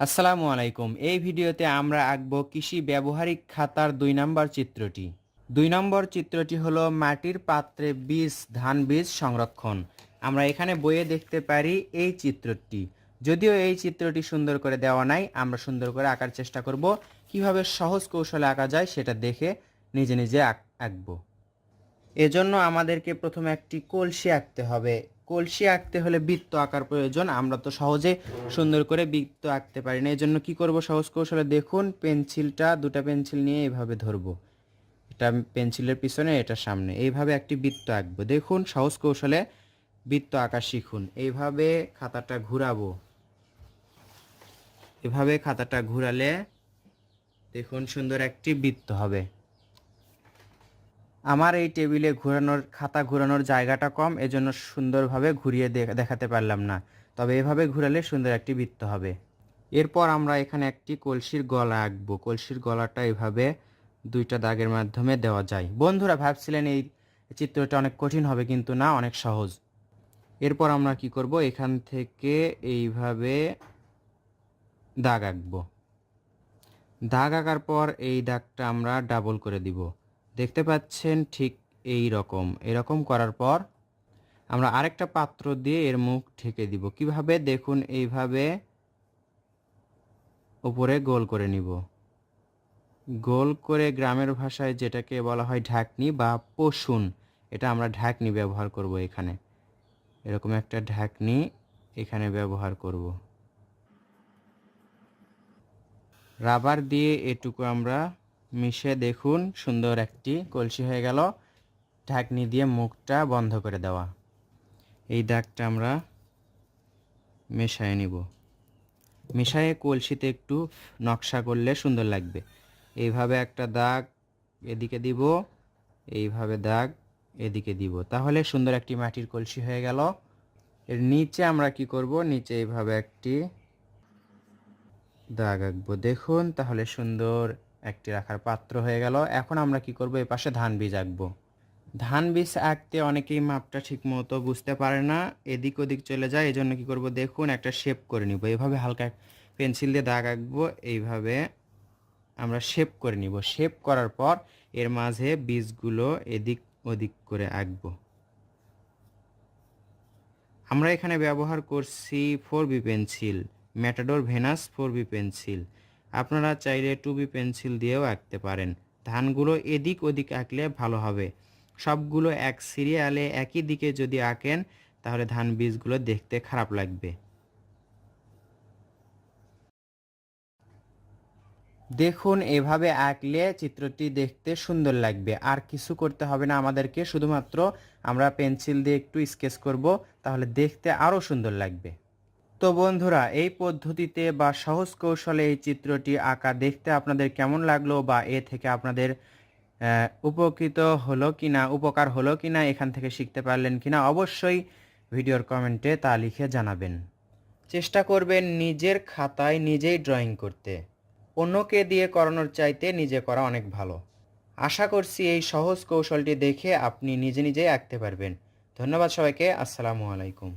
আসসালামু আলাইকুম। এই ভিডিওতে আমরা আঁকব কৃষি ব্যবহারিক খাতার দুই নম্বর চিত্রটি। দুই নম্বর চিত্রটি হলো মাটির পাত্রে বীজ, ধান বীজ সংরক্ষণ। আমরা এখানে বইয়ে দেখতে পারি এই চিত্রটি। যদিও এই চিত্রটি সুন্দর করে দেওয়া নাই, আমরা সুন্দর করে আঁকার চেষ্টা করব। কীভাবে সহজ কৌশলে আঁকা যায় সেটা দেখে নিজে নিজে আঁক আঁকবো। এজন্য আমাদেরকে প্রথমে একটি কলসি আঁকতে হবে। কলসি আঁকতে হলে বৃত্ত আঁকার প্রয়োজন। আমরা তো সহজে সুন্দর করে বৃত্ত আঁকতে পারি না। এই জন্য কী করব? সহজ কৌশলে দেখুন, পেন্সিলটা, দুটা পেন্সিল নিয়ে এইভাবে ধরবো। এটা পেন্সিলের পিছনে, এটা সামনে। এইভাবে একটি বৃত্ত আঁকবো। দেখুন, সহজ কৌশলে বৃত্ত আঁকা শিখুন। এইভাবে খাতাটা ঘুরাবো। এভাবে খাতাটা ঘুরালে দেখুন সুন্দর একটি বৃত্ত হবে। আমার এই টেবিলে ঘোরানোর, খাতা ঘোরানোর জায়গাটা কম, এজন্য সুন্দরভাবে ঘুরিয়ে দেখাতে পারলাম না। তবে এভাবে ঘুরালে সুন্দর একটি বৃত্ত হবে। এরপর আমরা এখানে একটি কলসির গলা আঁকবো। কলসির গলাটা এভাবে দুইটা দাগের মাধ্যমে দেওয়া যায়। বন্ধুরা, ভাবছিলেন এই চিত্রটা অনেক কঠিন হবে, কিন্তু না, অনেক সহজ। এরপর আমরা কি করব? এখান থেকে এইভাবে দাগ আঁকবো। দাগ আঁকার পর এই দাগটা আমরা ডাবল করে দিব। দেখতে পাচ্ছেন ঠিক এই রকম। এরকম করার পর আমরা আরেকটা পাত্র দিয়ে এর মুখ ঢেকে দিব। কীভাবে? দেখুন, এইভাবে উপরে গোল করে নিব। গোল করে গ্রামের ভাষায় যেটাকে বলা হয় ঢাকনি বা পশুন, এটা আমরা ঢাকনি ব্যবহার করব এখানে। এরকম একটা ঢাকনি এখানে ব্যবহার করব। রাবার দিয়ে এটুকু আমরা মিশে দেখুন, সুন্দর একটি কলসি হয়ে গেল। ঢাকনি দিয়ে মুখটা বন্ধ করে দেওয়া। এই দাগটা আমরা মেশায় নিব। মেশায়ে কলসিতে একটু নকশা করলে সুন্দর লাগবে। এইভাবে একটা দাগ এদিকে দিব, এইভাবে দাগ এদিকে দিব। তাহলে সুন্দর একটি মাটির কলসি হয়ে গেল। এর নিচে আমরা কি করব? নিচে এইভাবে একটি দাগ আঁকবো। দেখুন, তাহলে সুন্দর একটি রাখার পাত্র হয়ে গেল। এখন আমরা কি করব? এই পাশে ধান বীজ আঁকবো। ধান বীজ আঁকতে অনেকেই মাপটা ঠিক মতো বুঝতে পারে না। এদিক ওদিক চলে যায়। এই জন্য কী করব? দেখুন, একটা শেপ করে নিব। এইভাবে হালকা পেন্সিল দিয়ে দাগ আঁকবো। এইভাবে আমরা শেপ করে নিব। শেপ করার পর এর মাঝে বীজগুলো এদিক ওদিক করে আঁকবো। আমরা এখানে ব্যবহার করছি four B pencil Matador Venus four B pencil. আপনারা চাইলে টু বি পেন্সিল দিয়েও আঁকতে পারেন। ধানগুলো এদিক ওদিক আঁকলে ভালো হবে। সবগুলো এক সিরিয়ালে একই দিকে যদি আঁকেন, তাহলে ধান বীজগুলো দেখতে খারাপ লাগবে। দেখুন, এভাবে আঁকলে চিত্রটি দেখতে সুন্দর লাগবে। আর কিছু করতে হবে না আমাদেরকে, শুধুমাত্র আমরা পেন্সিল দিয়ে একটু স্কেচ করব, তাহলে দেখতে আরও সুন্দর লাগবে। তো বন্ধুরা, এই পদ্ধতিতে বা সহজ কৌশলে এই চিত্রটি আঁকা দেখতে আপনাদের কেমন লাগল বা এ থেকে আপনাদের উপকৃত হলো কিনা, উপকার হলো কিনা, এখান থেকে শিখতে পারলেন কিনা, অবশ্যই ভিডিওর কমেন্টে তা লিখে জানাবেন। চেষ্টা করবেন নিজের খাতায় নিজেই ড্রয়িং করতে। অন্যকে দিয়ে করানোর চাইতে নিজে করা অনেক ভালো। আশা করছি এই সহজ কৌশলটি দেখে আপনি নিজে নিজেই আঁকতে পারবেন। ধন্যবাদ সবাইকে, আসসালামু আলাইকুম।